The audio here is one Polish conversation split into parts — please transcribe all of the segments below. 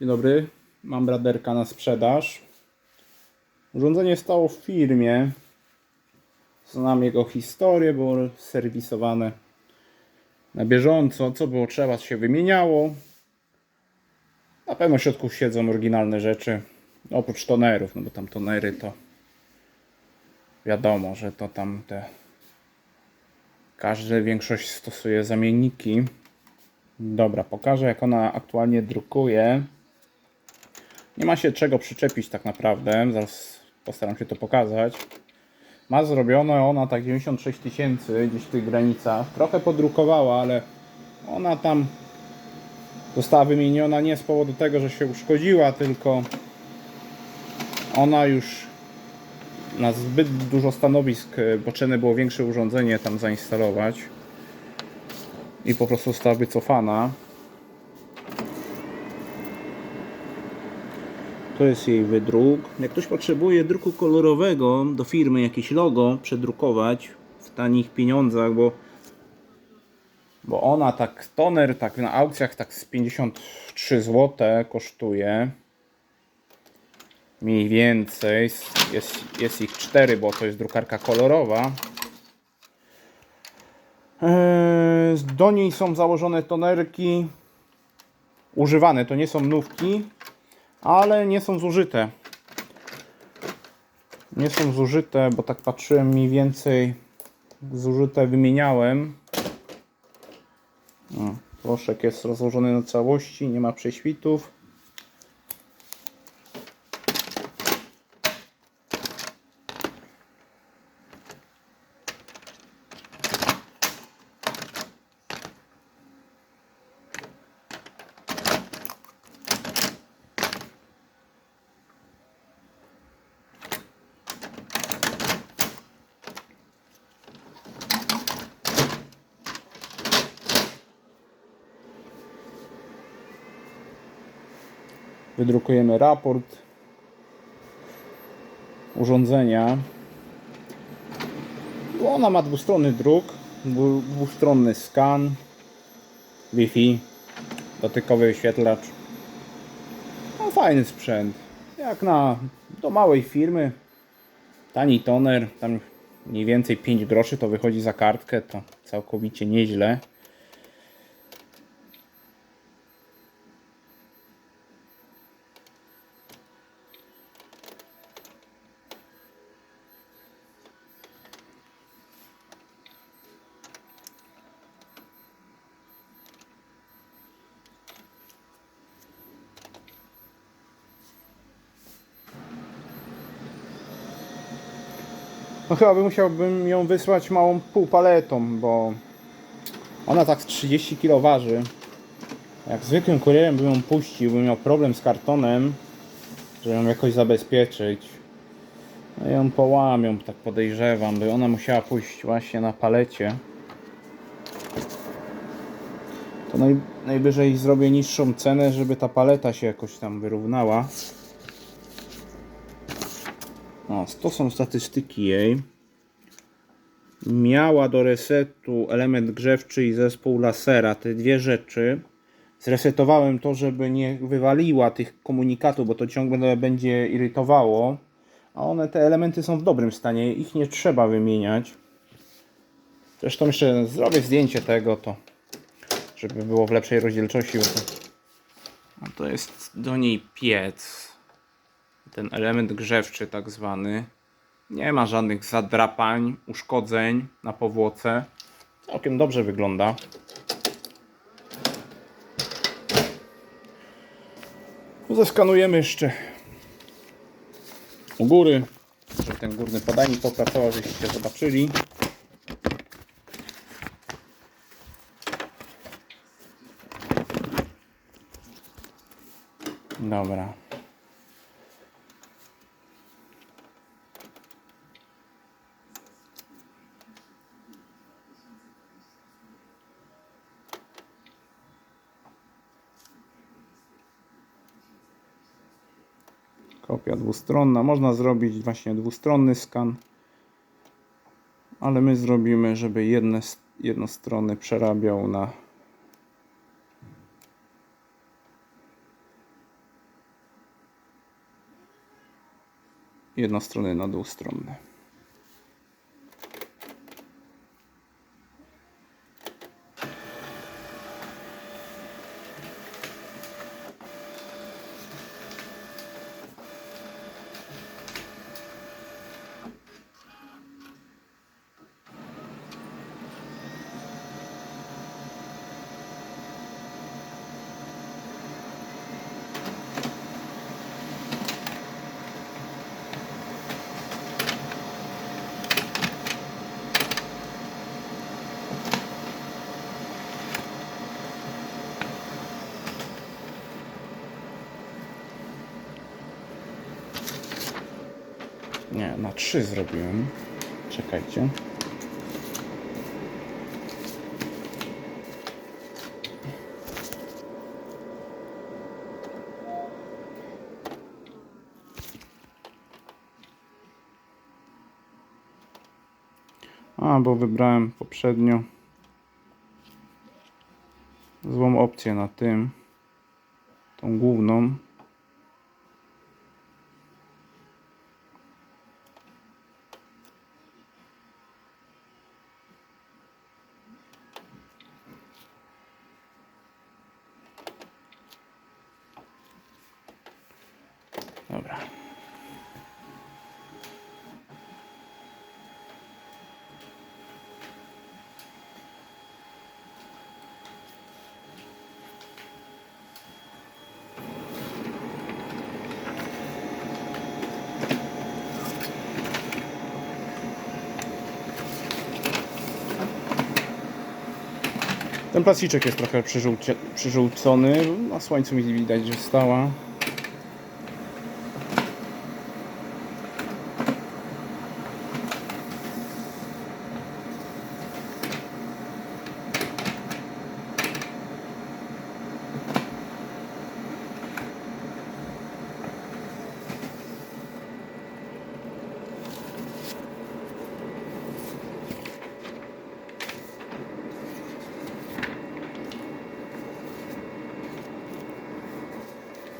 Dzień dobry, mam braderka na sprzedaż. Urządzenie stało w firmie. Znam jego historię, było serwisowane na bieżąco. Co było trzeba, się wymieniało. Na pewno w środku siedzą oryginalne rzeczy. Oprócz tonerów, no bo tam tonery to wiadomo, że to tam te każdy, większość stosuje zamienniki. Dobra, pokażę jak ona aktualnie drukuje. Nie ma się czego przyczepić tak naprawdę. Zaraz postaram się to pokazać. Ma zrobione ona tak 96 tysięcy gdzieś w tych granicach. Trochę podrukowała, ale ona tam została wymieniona nie z powodu tego, że się uszkodziła, tylko ona już na zbyt dużo stanowisk e, potrzebne było większe urządzenie tam zainstalować i po prostu została wycofana. To jest jej wydruk. Jak ktoś potrzebuje druku kolorowego do firmy, jakieś logo przedrukować w tanich pieniądzach, bo, bo ona tak, toner tak na aukcjach tak z 53 zł kosztuje. Mniej więcej. Jest, jest ich 4, bo to jest drukarka kolorowa. Eee, Do niej są założone tonerki używane, to nie są nówki, ale nie są zużyte. Nie są zużyte, bo tak patrzyłem mniej więcej zużyte wymieniałem. O, proszek jest rozłożony na całości, nie ma prześwitów. Wydrukujemy raport urządzenia. Ona ma dwustronny druk, dwu- dwustronny skan, Wi-Fi, dotykowy wyświetlacz. No, fajny sprzęt. Jak na do małej firmy, tani toner, tam mniej więcej 5 groszy to wychodzi za kartkę, to całkowicie nieźle. No chyba by musiałbym ją wysłać małą półpaletą, bo ona tak z 30 kg waży. Jak zwykłym kurierem bym ją puścił, bym miał problem z kartonem, żeby ją jakoś zabezpieczyć. No ją połamią, tak podejrzewam, by ona musiała pójść właśnie na palecie. To naj, najwyżej zrobię niższą cenę, żeby ta paleta się jakoś tam wyrównała. O, to są statystyki jej. Miała do resetu element grzewczy i zespół lasera, te dwie rzeczy. Zresetowałem to, żeby nie wywaliła tych komunikatów, bo to ciągle będzie irytowało. A one, te elementy są w dobrym stanie, ich nie trzeba wymieniać. Zresztą jeszcze zrobię zdjęcie tego, to żeby było w lepszej rozdzielczości. bo to- to jest do niej piec ten element grzewczy tak zwany. Nie ma żadnych zadrapań, uszkodzeń na powłoce. Całkiem dobrze wygląda. Zeskanujemy jeszcze u góry, żeby ten górny podajnik popracował, żebyście zobaczyli. Dobra. Kopia dwustronna. Można zrobić właśnie dwustronny skan, ale my zrobimy, żeby jedne, jedną stronę przerabiał na jednostronny na dwustronne Nie, na trzy zrobiłem. Czekajcie. A, bo wybrałem poprzednio złą opcję na tym. Tą główną. Ten plasticzek jest trochę przyżółcony. Na słońcu widać, że stała.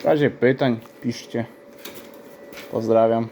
W razie pytań piszcie. Pozdrawiam.